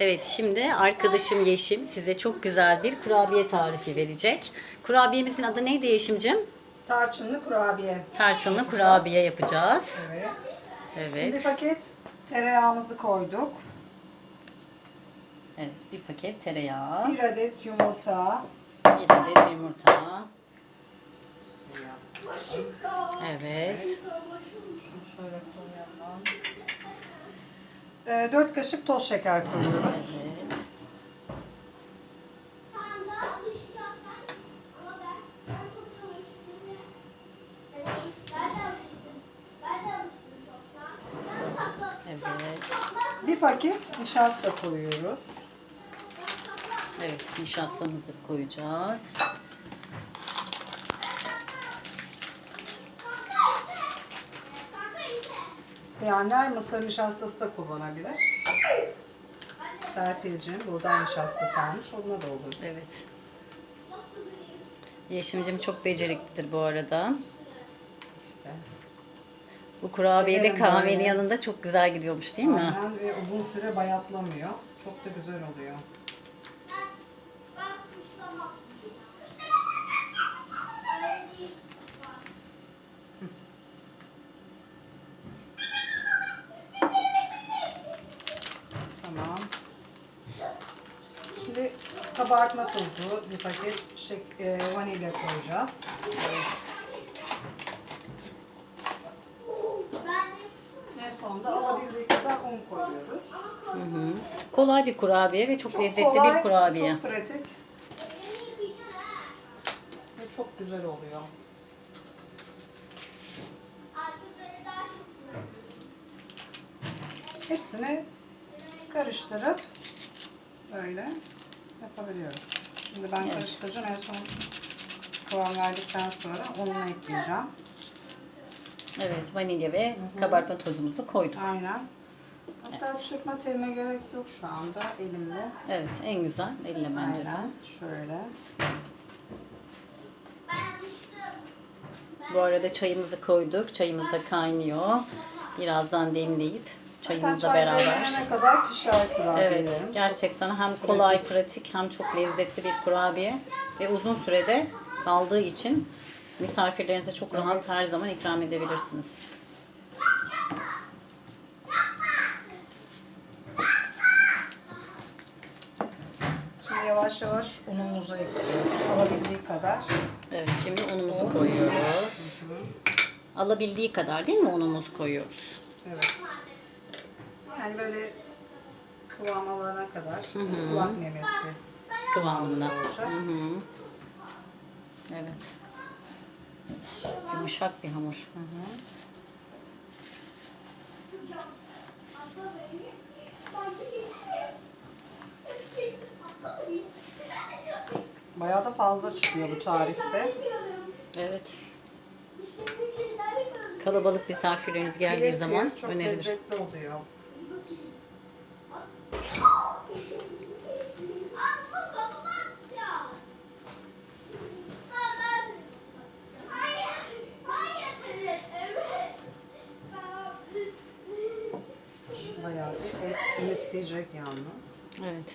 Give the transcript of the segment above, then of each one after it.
Evet şimdi arkadaşım Yeşim size çok güzel bir kurabiye tarifi verecek. Kurabiyemizin adı neydi Yeşim'cim? Tarçınlı kurabiye. Tarçınlı kurabiye yapacağız. Evet. Şimdi bir Evet. paket tereyağımızı koyduk. Evet bir paket tereyağı, Bir adet yumurta. bir adet yumurta. Evet. Şunu şöyle koyalım. Ee, 4 kaşık toz şeker koyuyoruz. Evet. Bir paket nişasta koyuyoruz. Evet nişastamızı koyacağız. İsteyenler mısır nişastası da kullanabilir. Serpil'cim buğday nişastası almış. Onunla da olur. Evet. Yeşim'cim çok beceriklidir bu arada. İşte. Bu kurabiye de Severim kahvenin böyle. yanında çok güzel gidiyormuş değil mi? Aynen ve uzun süre bayatlamıyor. Çok da güzel oluyor. Tamam. Şimdi kabartma tozu, bir paket şek e, vanilya koyacağız. En sonunda alabildiği kadar un koyuyoruz. Hı hı. Kolay bir kurabiye ve çok, Çok lezzetli kolay, bir kurabiye. Çok pratik. Ve çok güzel oluyor. Hepsini karıştırıp böyle yapabiliyoruz. Şimdi ben Evet. karıştıracağım. En son kıvam verdikten sonra ununu ekleyeceğim. Evet vanilya ve kabartma tozumuzu koyduk. Aynen. Hatta çırpma teline gerek yok şu anda elimle. Evet en güzel elle bence de. Aynen. Şöyle. Bu arada çayımızı koyduk. Çayımız da kaynıyor. Birazdan demleyip çayımızla çay beraber. demlenene kadar pişer kurabiyelerimiz. Evet, gerçekten hem kolay, pratik hem çok lezzetli bir kurabiye ve uzun sürede kaldığı için misafirlerinize çok rahat Evet. her zaman ikram edebilirsiniz. Şimdi yavaş yavaş unumuzu ekliyoruz. Alabildiği kadar. Evet, şimdi unumuzu koyuyoruz. Alabildiği kadar değil mi unumuzu koyuyoruz? Yani böyle kıvam alana kadar kulak memesi Kıvamında. olacak. Hı hı. Evet. Yumuşak bir hamur. Hı hı. Bayağı da fazla çıkıyor bu tarifte. Evet. Kalabalık misafirleriniz geldiği Keyif zaman çok önerilir. lezzetli oluyor. Bayağı bir isteyecek yalnız. Evet.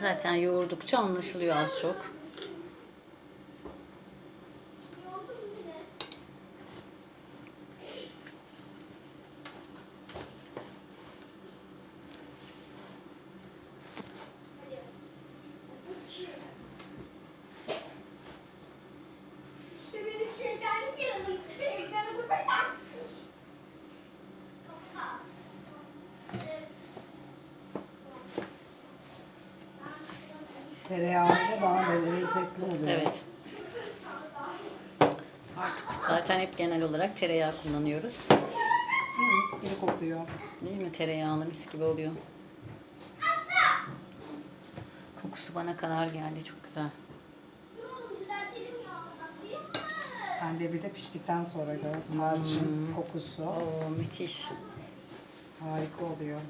Zaten yoğurdukça anlaşılıyor az çok. Tereyağıyla daha da lezzetli oluyor. Evet. Artık zaten hep genel olarak tereyağı kullanıyoruz. Hı, Mis gibi kokuyor. Değil mi? Tereyağlı mis gibi oluyor. Kokusu bana kadar geldi. Çok güzel. Sen de bir de piştikten sonra gör. Tarçın kokusu. Oo müthiş. Harika oluyor.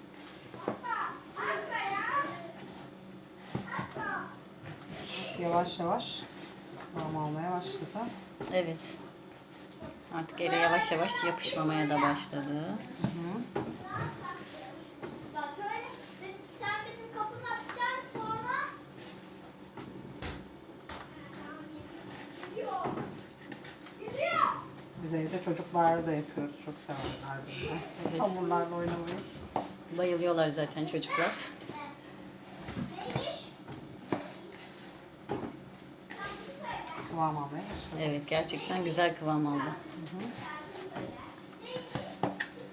yavaş yavaş kıvam almaya başladı. Evet. Artık ele yavaş yavaş yapışmamaya da başladı. Hı -hı. Biz evde çocuklarla da yapıyoruz. Çok severler bunu. Evet. Hamurlarla oynamayı. Bayılıyorlar zaten çocuklar. Kıvam almaya başladı. Evet gerçekten güzel kıvam aldı.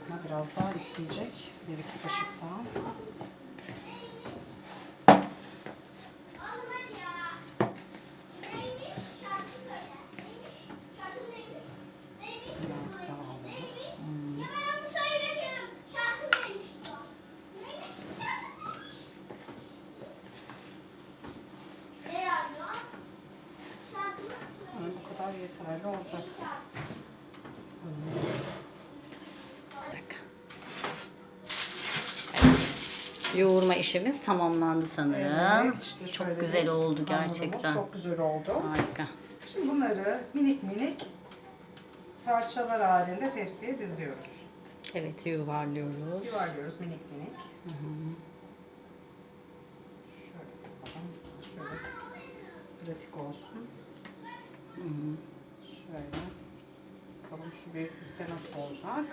Ama biraz daha isteyecek. Bir iki kaşık daha. Biraz daha alalım. Yani bu kadar yeterli olacak. Yoğurma işimiz tamamlandı sanırım. Evet, işte çok güzel oldu gerçekten. Çok güzel oldu. Harika. Şimdi bunları minik minik parçalar halinde tepsiye diziyoruz. Evet yuvarlıyoruz. Yuvarlıyoruz minik minik. Şöyle yapalım. Şöyle pratik olsun. Şöyle. Bakalım şu büyüklükte nasıl olacak.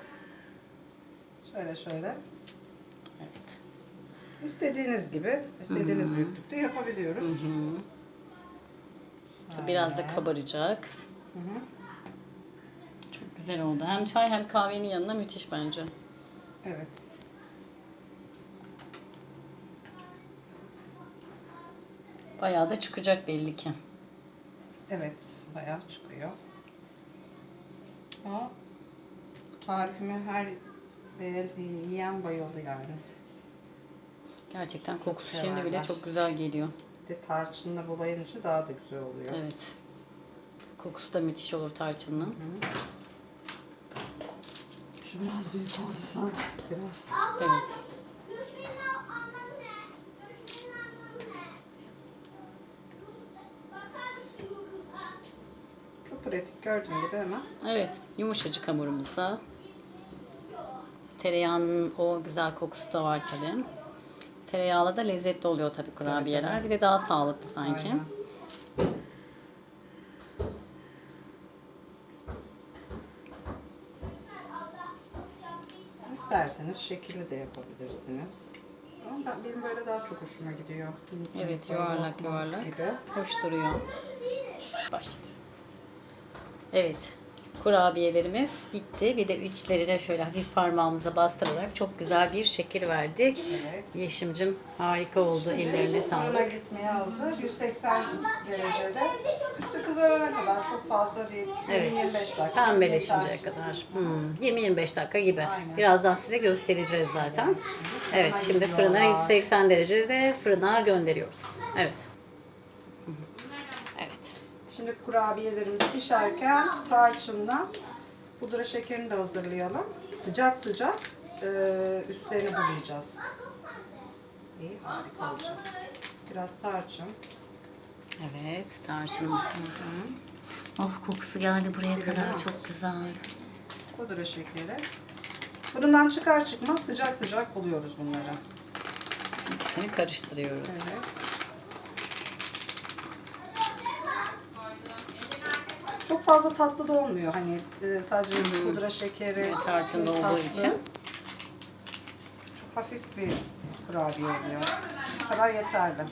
Şöyle şöyle. Evet. İstediğiniz gibi, istediğiniz büyüklükte yapabiliyoruz. Biraz da kabaracak. Hı hı. Çok güzel oldu. Hem çay hem kahvenin yanına müthiş bence. Evet. Bayağı da çıkacak belli ki. Evet, bayağı çıkıyor. Bu tarifimi her yiyen bayıldı yani. Gerçekten kokusu Severler. şimdi bile çok güzel geliyor. Bir de tarçınla bulayınca daha da güzel oluyor. Evet. Kokusu da müthiş olur tarçınlı. Şu biraz büyük oldu sanki. Biraz. Evet. Çok pratik gördüğün gibi hemen. Evet. Yumuşacık hamurumuzda. Tereyağının o güzel kokusu da var tabii. Tereyağlı da lezzetli oluyor tabii kurabiyeler. tabii. Bir de daha sağlıklı sanki. Aynen. İsterseniz şekilli de yapabilirsiniz. Ama ben, benim böyle daha çok hoşuma gidiyor. Evet yuvarlak yuvarlak. Gibi. Hoş duruyor. Başladı. Evet. Kurabiyelerimiz bitti. Bir de içlerine şöyle hafif parmağımıza bastırarak çok güzel bir şekil verdik. Evet. Yeşimcim harika oldu. Ellerine Fırına sağlık. gitmeye hazır. 180 derecede. Üstü kızarana kadar çok fazla değil. 20-25 Evet. dakika. Pembeleşinceye kadar. Hmm, 20-25 dakika gibi. Aynen. Birazdan size göstereceğiz zaten. Evet Fırına şimdi fırına gidiyorlar. 180 derecede fırına gönderiyoruz. Evet. Şimdi kurabiyelerimiz pişerken tarçınla pudra şekerini de hazırlayalım. Sıcak sıcak e, üstlerini bulayacağız. İyi, harika olacak. Biraz tarçın. Evet, tarçınımız. Oh kokusu geldi buraya Değil kadar mi? çok güzel. Pudra şekeri. Fırından çıkar çıkmaz sıcak sıcak buluyoruz bunları. İkisini karıştırıyoruz. Evet. Çok fazla tatlı da olmuyor. Hani e, sadece pudra şekeri, Evet, tarçın da e, olduğu tatlı. için. Çok hafif bir kurabiye oluyor. Bu kadar yeterli.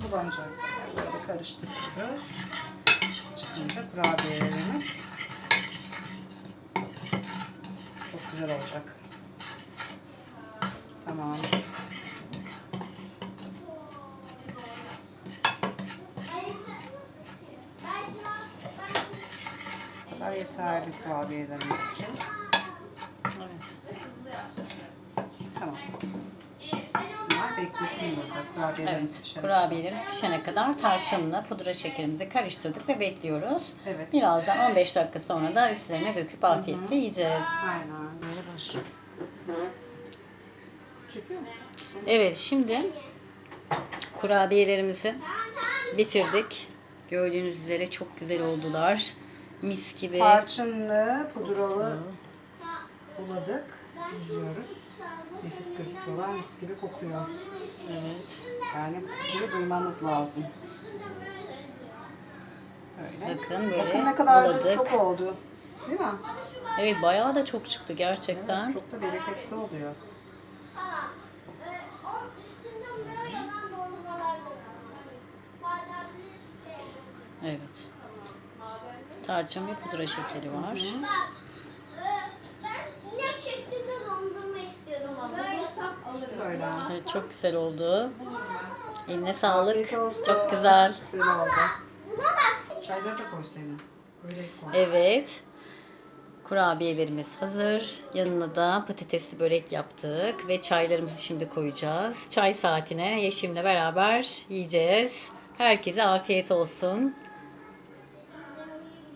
Bulanacak kadar böyle karıştırıyoruz. Çıkınca kurabiyelerimiz çok güzel olacak. Tamam. Yeterli kurabiyelerimiz için. Evet. Tamam. Bunlar beklesin burada kurabiyelerimiz Evet. pişene Kurabiyeleri pişene kadar tarçınla pudra şekerimizi karıştırdık ve bekliyoruz. Evet. Birazdan 15 dakika sonra da üstlerine döküp afiyetle yiyeceğiz. Aynen. Böyle başlıyor. Çekiyor musun? Evet şimdi kurabiyelerimizi bitirdik. Gördüğünüz üzere çok güzel oldular. Mis gibi. Tarçınlı, pudralı buladık. Diziyoruz. Nefis gözüküyorlar. Mis gibi kokuyor. Evet. Yani bunu duymamız lazım. Öyle. Bakın böyle Bakın ne kadar da buladık. çok oldu. Değil mi? Evet bayağı da çok çıktı gerçekten. Çok da bereketli oluyor. Evet. Tarçın ve pudra şekeri var. Ben inek şeklinde dondurma istiyorum ama. Böyle. Evet, çok güzel oldu. Eline sağlık. Çok güzel. Güzel oldu. Buna bas. Çayları da koysaydın. Öyle koy. Evet. Kurabiyelerimiz hazır. Yanına da patatesli börek yaptık ve çaylarımızı şimdi koyacağız. Çay saatine Yeşim'le beraber yiyeceğiz. Herkese afiyet olsun.